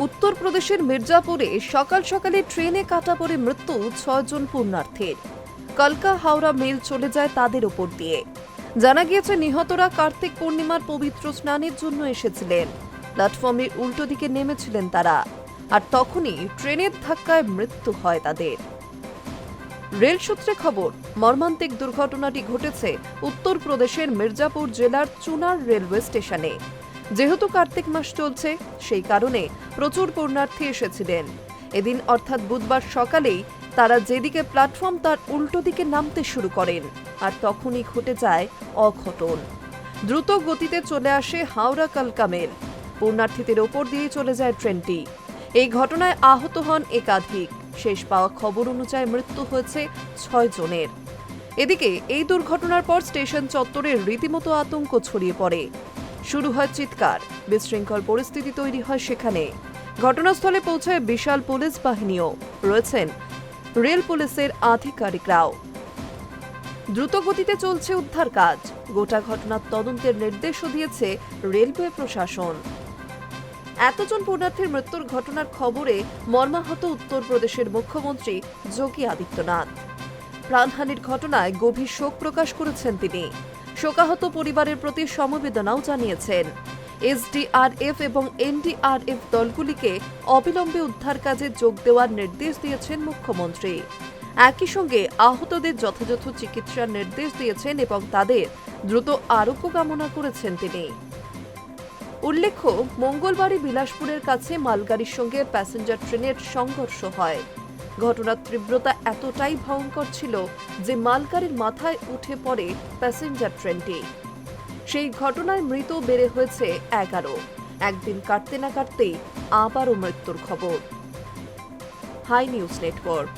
উত্তরপ্রদেশের মির্জাপুরে সকাল সকালে ট্রেনে কাটা পড়ে মৃত্যু ছয়জন পুণ্যার্থীর। কলকা হাওড়া মেল চলে যায় তাদের ওপর দিয়ে। জানা গিয়েছে, নিহতরা কার্তিক পূর্ণিমার পবিত্র স্নানের জন্য এসেছিলেন। প্ল্যাটফর্মের উল্টো দিকে নেমেছিলেন তারা। আর তখনই ট্রেনের ধাক্কায় মৃত্যু হয় তাদের। রেল সূত্রে খবর, মর্মান্তিক দুর্ঘটনাটি ঘটেছে উত্তরপ্রদেশের মির্জাপুর জেলার চুনার রেলওয়ে স্টেশনে। যেহেতু কার্তিক মাস চলছে, সেই কারণে প্রচুর পুণ্যার্থী এসেছিলেন। এদিন অর্থাৎ বুধবার সকালেই তারা যেদিকে প্ল্যাটফর্ম তার উল্টো দিকে নামতে শুরু করেন আর তখনই ঘটে যায় অঘটন। দ্রুত গতিতে চলে আসে হাওড়া কালকা মেল পুণ্যার্থীদের ওপর দিয়ে চলে যায় ট্রেনটি। এই ঘটনায় আহত হন একাধিক। শেষ পাওয়া খবর অনুযায়ী মৃত্যু হয়েছে ছয় জনের। এদিকে এই দুর্ঘটনার পর স্টেশন চত্বরে রীতিমতো আতঙ্ক ছড়িয়ে পড়ে। শুরু হয় চিৎকার। বিশৃঙ্খল পরিস্থিতি তৈরি হয় সেখানে। ঘটনাস্থলে পৌঁছায় বিশাল পুলিশ বাহিনীও। রয়েছেন রেল পুলিশের আধিকারিকরাও। দ্রুত গতিতে চলছে উদ্ধার কাজ। গোটা ঘটনার তদন্তের নির্দেশও দিয়েছে রেলওয়ে প্রশাসন। এতজন পুণ্যার্থীর মৃত্যুর ঘটনার খবরে মর্মাহত উত্তরপ্রদেশের মুখ্যমন্ত্রী যোগী আদিত্যনাথ। প্রাণহানির ঘটনায় গভীর শোক প্রকাশ করেছেন তিনি। শোকাহত পরিবারের প্রতি সমবেদনাও জানিয়েছেন। এসডিআরএফ এবং এনডিআরএফ দলগুলিকে অবিলম্বে উদ্ধার কাজে যোগ দেওয়ার নির্দেশ দিয়েছেন মুখ্যমন্ত্রী। একই সঙ্গে আহতদের যথাযথ চিকিৎসার নির্দেশ দিয়েছেন এবং তাদের দ্রুত আরোগ্য কামনা করেছেন তিনি। উল্লেখ্য, মঙ্গলবারই বিলাসপুরের কাছে মালগাড়ির সঙ্গে প্যাসেঞ্জার ট্রেনের সংঘর্ষ হয়। ঘটনার তীব্রতা এতটাই ভয়ঙ্কর ছিল যে মালকারের মাথায় উঠে পড়ে প্যাসেঞ্জার ট্রেনটি। সেই ঘটনায় মৃত বেড়ে হয়েছে এগারো। একদিন কাটতে না কাটতেই আবারও মৃত্যুর খবর। High news network.